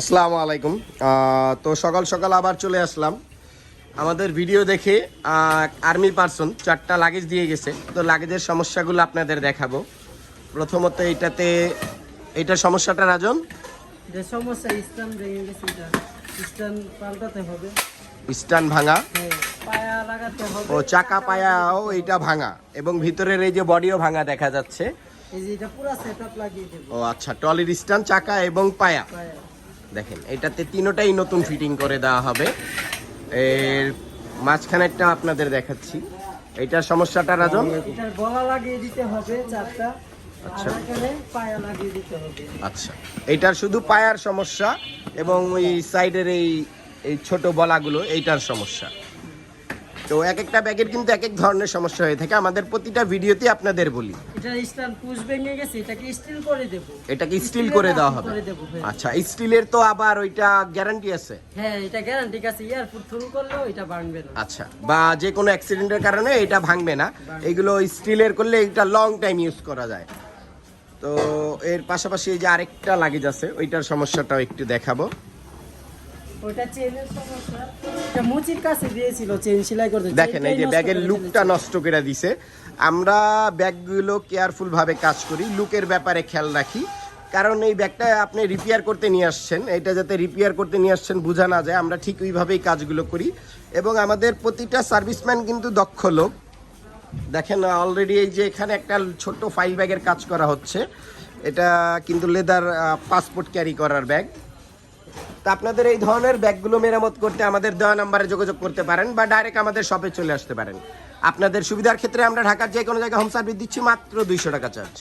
আসসালামু আলাইকুম। তো সকাল সকাল আবার চলে আসলাম। আমাদের ভিডিও দেখে আর্মি পার্সন চারটা লাগেজ দিয়ে গেছে। তো লাগেজের সমস্যাগুলো আপনাদের দেখাবো। প্রথমত এইটাতে এইটার সমস্যাটা রাজন? সমস্যা স্ট্যান্ড ভেঙে গেছে স্ট্যান্ড পাল্টাতে হবে। স্টান ভাঙা। হ্যাঁ ও চাকা পায়াও এইটা ভাঙা। এবং ভিতরের এই যে বডিও ভাঙা দেখা যাচ্ছে। ও আচ্ছা টলির স্টান চাকা এবং পায়া। দেখেন এটাতে তিনোটাই নতুন ফিটিং করে দেওয়া হবে। এর মাঝখানেরটা আপনাদের দেখাচ্ছি। এইটার সমস্যাটা রাজন? এটার গলা লাগিয়ে দিতে হবে চারটা আচ্ছা। আর এখানে পায়া লাগিয়ে দিতে হবে। আচ্ছা। এইটার শুধু পায়ার সমস্যা এবং ওই সাইডের এই এই ছোট বলাগুলো এইটার সমস্যা। তো এক একটা ব্যাগের কিন্তু এক এক ধরনের সমস্যা হয়ে থাকে। আমাদের প্রতিটা ভিডিওতে আপনাদের বলি। পুশ ভেঙে গেছে এটাকে স্টিল করে দেব। এটাকে স্টিল করে দেওয়া হবে। হ্যাঁ। আচ্ছা স্টিলের তো আবার ওইটা গ্যারান্টি আছে? হ্যাঁ এটা গ্যারান্টি আছে এয়ারপোর্ট থ্রু করলেও এটা ভাঙবে না। আচ্ছা বা যে কোনো অ্যাক্সিডেন্টের কারণে এটা ভাঙবে না। এগুলো স্টিলের করলে এটা লং টাইম ইউজ করা যায়। তো এর পাশাপাশি এই যে আরেকটা লাগেজ আছে ওইটার সমস্যাটাও একটু দেখাবো। ওটা চেনের সমস্যা। এটা মুচির কাছে দিয়েছিল চেন সেলাই করতে। দেখেন এই যে ব্যাগের লুকটা নষ্ট করে দিছে। আমরা ব্যাগগুলো কেয়ারফুল ভাবে কাজ করি লুকের ব্যাপারে খেয়াল রাখি। কারণ এই ব্যাগটা আপনি রিপেয়ার করতে নিয়ে আসছেন। এটা যাতে রিপেয়ার করতে নিয়ে আসছেন বোঝা না যায়। আমরা ঠিক ওইভাবেই কাজগুলো করি। এবং আমাদের প্রতিটা সার্ভিসম্যান কিন্তু দক্ষ লোক। দেখেন অলরেডি এই যে এখানে একটা ছোট্ট ফাইল ব্যাগের কাজ করা হচ্ছে। এটা কিন্তু লেদার পাসপোর্ট ক্যারি করার ব্যাগ তা আপনাদের এই ধরনের ব্যাগগুলো মেরামত করতে আমাদের দেওয়া নাম্বারে যোগাযোগ করতে পারেন বা ডাইরেক্ট আমাদের শপে চলে আসতে পারেন। আপনাদের সুবিধার ক্ষেত্রে আমরা ঢাকার যে কোনো জায়গায় হোম সার্ভিস দিচ্ছি, মাত্র দুইশো টাকা চার্জ